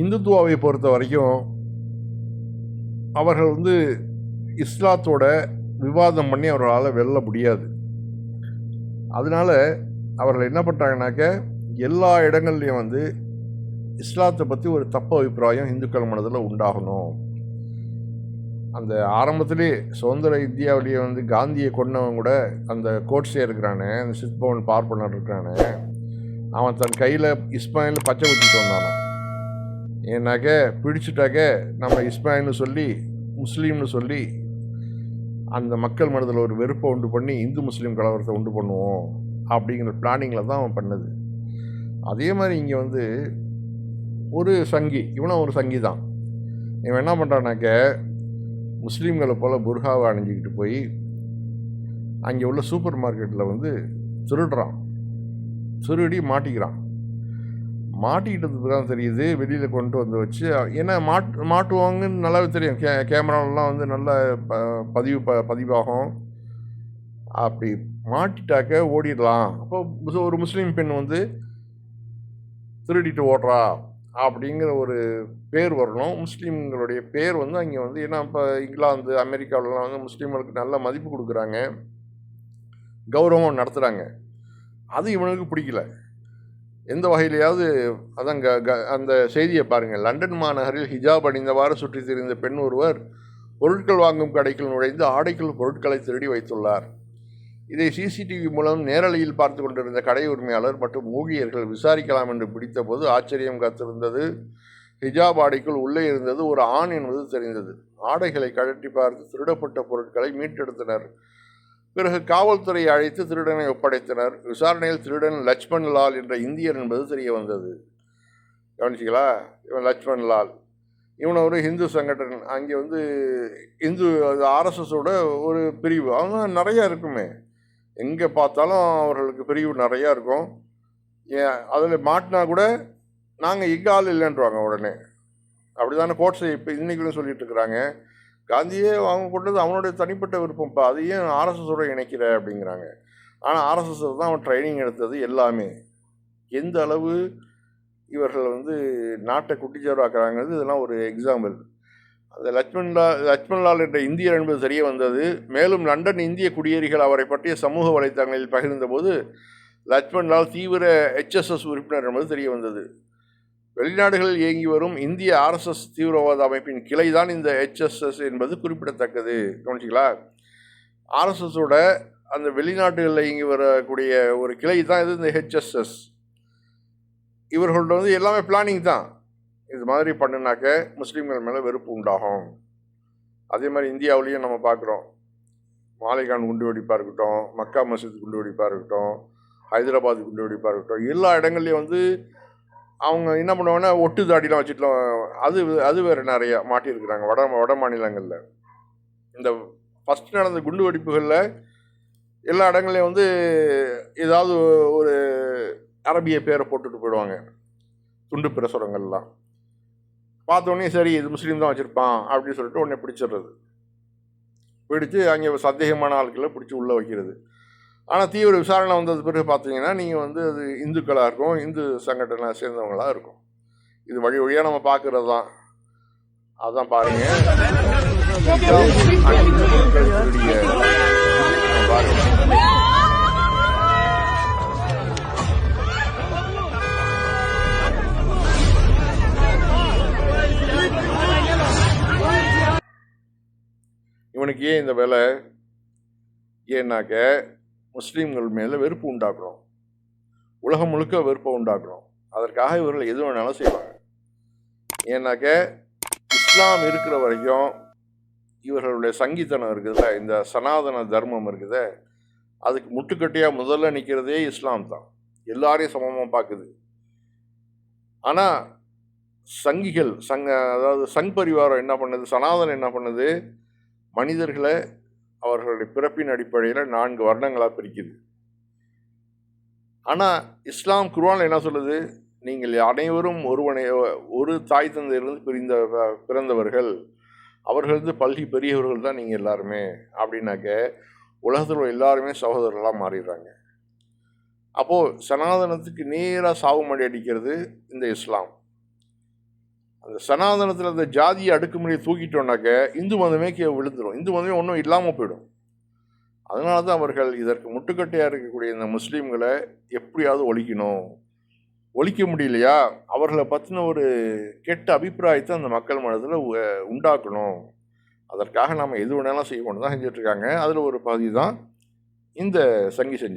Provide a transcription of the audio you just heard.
இந்துத்துவாவை பொறுத்த வரைக்கும் அவர்கள் வந்து இஸ்லாத்தோட விவாதம் பண்ணி அவர்களால் வெல்ல முடியாது. அதனால அவர்கள் என்ன பண்ணுறாங்கனாக்க எல்லா இடங்கள்லையும் வந்து இஸ்லாத்தை பற்றி ஒரு தப்பு அபிப்பிராயம் இந்துக்கள் மனதில் உண்டாகணும். அந்த ஆரம்பத்திலே சுதந்திர இந்தியாவிலேயே வந்து காந்தியை கொண்டவன் கூட அந்த கோட்ஸே இருக்கிறானே அந்த சித்பவன் பார்ப்பனர் இருக்கிறானே அவன் தன் கையில் இஸ்மாயில் பச்சை குத்திட்டு வந்தானோ ஏன்னாக்க பிடிச்சிட்டாக்க நம்ம இஸ்மாயில்னு சொல்லி முஸ்லீம்னு சொல்லி அந்த மக்கள் மனதில் ஒரு வெறுப்பை உண்டு பண்ணி இந்து முஸ்லீம் கலவரத்தை உண்டு பண்ணுவோம் அப்படிங்கிற பிளானிங்கில் தான் அவன் பண்ணது. அதே மாதிரி இங்கே வந்து ஒரு சங்கி இவனும் ஒரு சங்கி தான். இவன் என்ன பண்ணுறானாக்க முஸ்லீம்களை போல் புர்காவை அணிஞ்சிக்கிட்டு போய் அங்கே உள்ள சூப்பர் மார்க்கெட்டில் வந்து திருடுறான். சுருடி மாட்டிக்கிறான். மாட்டிக்கிட்டதுக்கு தான் தெரியுது வெளியில் கொண்டு வந்து வச்சு ஏன்னா மாட் மாட்டுவாங்கன்னு நல்லாவே தெரியும். கே கேமராலலாம் வந்து நல்ல ப பதிவு ப பதிவாகும். அப்படி மாட்டிட்டாக்க ஓடிடலாம். அப்போ ஒரு முஸ்லீம் பெண் வந்து திருடிட்டு ஓடுறா அப்படிங்கிற ஒரு பேர் வரணும். முஸ்லீம்களுடைய பேர் வந்து அங்கே வந்து ஏன்னா இப்போ இங்கிலாந்து அமெரிக்காவிலலாம் வந்து முஸ்லீம்களுக்கு நல்ல மதிப்பு கொடுக்குறாங்க. கௌரவம் நடத்துகிறாங்க அது இவனுக்கு பிடிக்கல. எந்த வகையிலையாவது அதான் க க அந்த செய்தியை பாருங்கள் லண்டன் மாநகரில் ஹிஜாப் அணிந்தவாறு சுற்றித் திரிந்த பெண் ஒருவர் பொருட்கள் வாங்கும் கடைக்குள் நுழைந்து ஆடைக்குள் பொருட்களை திருடி வைத்துள்ளார். இதை சிசிடிவி மூலம் நேரலையில் பார்த்து கொண்டிருந்த கடை உரிமையாளர் மற்றும் ஊழியர்கள் விசாரிக்கலாம் என்று பிடித்தபோது ஆச்சரியம் காத்திருந்தது. ஹிஜாப் ஆடைக்குள் உள்ளே இருந்தது ஒரு ஆண் என்பது தெரிந்தது. ஆடைகளை கழட்டி பார்த்து திருடப்பட்ட பொருட்களை மீட்டெடுத்தனர். பிறகு காவல்துறையை அழைத்து திருடனை ஒப்படைத்தனர். விசாரணையில் திருடன் லட்சுமண் லால் என்ற இந்தியர் என்பது தெரிய வந்தது. கவனிச்சிங்களா? இவன் லட்சுமண் லால். இவனை ஒரு ஹிந்து சங்கடன் அங்கே வந்து இந்து ஆர்எஸ்எஸோட ஒரு பிரிவு. அவங்க நிறையா இருக்குமே. எங்கே பார்த்தாலும் அவர்களுக்கு பிரிவு நிறையா இருக்கும். ஏன் அதில் மாட்டினா கூட நாங்கள் இக்கால் ஆள் இல்லைன்றவாங்க உடனே. அப்படி தானே கோட்ஸை இப்போ இன்றைக்கும் சொல்லிகிட்டு இருக்கிறாங்க. காந்தியே அவங்க கொண்டது அவனுடைய தனிப்பட்ட விருப்பம்ப்பா. அதையும் ஆர்எஸ்எஸோட இணைக்கிற அப்படிங்கிறாங்க. ஆனால் ஆர்எஸ்எஸ் தான் அவன் ட்ரைனிங் எடுத்தது எல்லாமே. எந்த அளவு இவர்கள் வந்து நாட்டை குட்டிச்சோராக்குறாங்கிறது இதெல்லாம் ஒரு எக்ஸாம்பிள் அந்த லட்சுமண்லால் லட்சுமண்லால் என்ற இந்தியர் என்பது தெரிய வந்தது. மேலும் லண்டன் இந்திய குடியேறிகள் அவரை பற்றிய சமூக வலைத்தளங்களில் பகிர்ந்தபோது லட்சுமண்லால் தீவிர ஹெச்எஸ்எஸ் உறுப்பினர் என்பது தெரிய வந்தது. வெளிநாடுகளில் இயங்கி வரும் இந்திய ஆர்எஸ்எஸ் தீவிரவாத அமைப்பின் கிளை தான் இந்த ஹெச்எஸ்எஸ் என்பது குறிப்பிடத்தக்கது. கவனிச்சிங்களா? ஆர்எஸ்எஸோட அந்த வெளிநாடுகளில் இயங்கி வரக்கூடிய ஒரு கிளை தான் இது இந்த ஹெச்எஸ்எஸ் இவர்கள்ட்ட வந்து எல்லாமே பிளானிங் தான். இது மாதிரி பண்ணுனாக்க முஸ்லீம்கள் மேலே வெறுப்பு உண்டாகும். அதே மாதிரி இந்தியாவிலையும் நம்ம பார்க்குறோம். மாலைகான் குண்டு வெடிப்பாக இருக்கட்டும் மக்கா மசூத் குண்டு வெடிப்பாக இருக்கட்டும் ஹைதராபாத் குண்டு வெடிப்பாக இருக்கட்டும் எல்லா இடங்கள்லையும் வந்து அவங்க என்ன பண்ணுவாங்கன்னா ஒட்டு தாடிலாம் வச்சுட்டுலாம் அது அது வேறு நிறையா மாட்டியிருக்கிறாங்க வட வட மாநிலங்களில். இந்த ஃபஸ்ட் நடந்த குண்டு வெடிப்புகளில் எல்லா இடங்கள்லையும் வந்து ஏதாவது ஒரு அரபிய பேரை போட்டுட்டு போயிடுவாங்க. துண்டு பிரசுரங்கள்லாம். பார்த்தோன்னே சரி இது முஸ்லீம் தான் வச்சுருப்பான் அப்படின்னு சொல்லிட்டு உடனே பிடிச்சிடுறது. பிடிச்சு அங்கே சந்தேகமான ஆட்களை பிடிச்சி உள்ளே வைக்கிறது. ஆனால் தீவிர விசாரணை வந்தது பிறகு பார்த்தீங்கன்னா நீங்கள் வந்து அது இந்துக்களாக இருக்கும் இந்து சங்கடனை சேர்ந்தவங்களாக இருக்கும். இது வழி வழியாக நம்ம பார்க்கறது தான். அதான் பாருங்க. இவனுக்கு ஏன் இந்த வேலை? ஏன்னாக்க முஸ்லீம்கள் மேலே வெறுப்பு உண்டாக்குறோம். உலகம் முழுக்க வெறுப்பை உண்டாக்குறோம். அதற்காக இவர்கள் எது வேணாலும் செய்வாங்க. ஏன்னாக்க இஸ்லாம் இருக்கிற வரைக்கும் இவர்களுடைய சங்கீதனம் இருக்குதுல்ல இந்த சனாதன தர்மம் இருக்குது அதுக்கு முட்டுக்கட்டையாக முதல்ல நிற்கிறதே இஸ்லாம் தான். எல்லாரையும் சமமாக பார்க்குது ஆனால் சங்கிகள் சங்க அதாவது சங் பரிவாரம் என்ன பண்ணுது சனாதனம் என்ன பண்ணுது மனிதர்களை அவர்களுடைய பிறப்பின் அடிப்படையில் நான்கு வர்ணங்களாக பிரிக்குது. ஆனால் இஸ்லாம் குர்வான் என்ன சொல்லுது? நீங்கள் அனைவரும் ஒருவனை ஒரு தாய் தந்தையிலிருந்து பிரிந்த பிறந்தவர்கள். அவர்கள் வந்து பல்கி பெரியவர்கள் தான் நீங்கள் எல்லாருமே அப்படின்னாக்க உலகத்தில் உள்ள எல்லாருமே சகோதரர்களாக மாறிடுறாங்க. அப்போது சனாதனத்துக்கு நேராக சாகுமடி அடிக்கிறது இந்த இஸ்லாம். அந்த சனாதனத்தில் அந்த ஜாதியை அடுக்குமுறையை தூக்கிட்டோம்னாக்க இந்து மதமே கே விழுந்துடும் இந்து மதமே ஒன்றும் இல்லாமல் போயிடும். அதனால தான் அவர்கள் இதற்கு முட்டுக்கட்டையாக இருக்கக்கூடிய இந்த முஸ்லீம்களை எப்படியாவது ஒழிக்கணும். ஒழிக்க முடியலையா? அவர்களை பற்றின ஒரு கெட்ட அபிப்பிராயத்தை அந்த மக்கள் மனதில் உண்டாக்கணும். அதற்காக நாம் எது வேணாலும் செய்வோம்னு தான் செஞ்சுட்ருக்காங்க அதில் ஒரு பகுதி தான் இந்த சங்கி செஞ்சு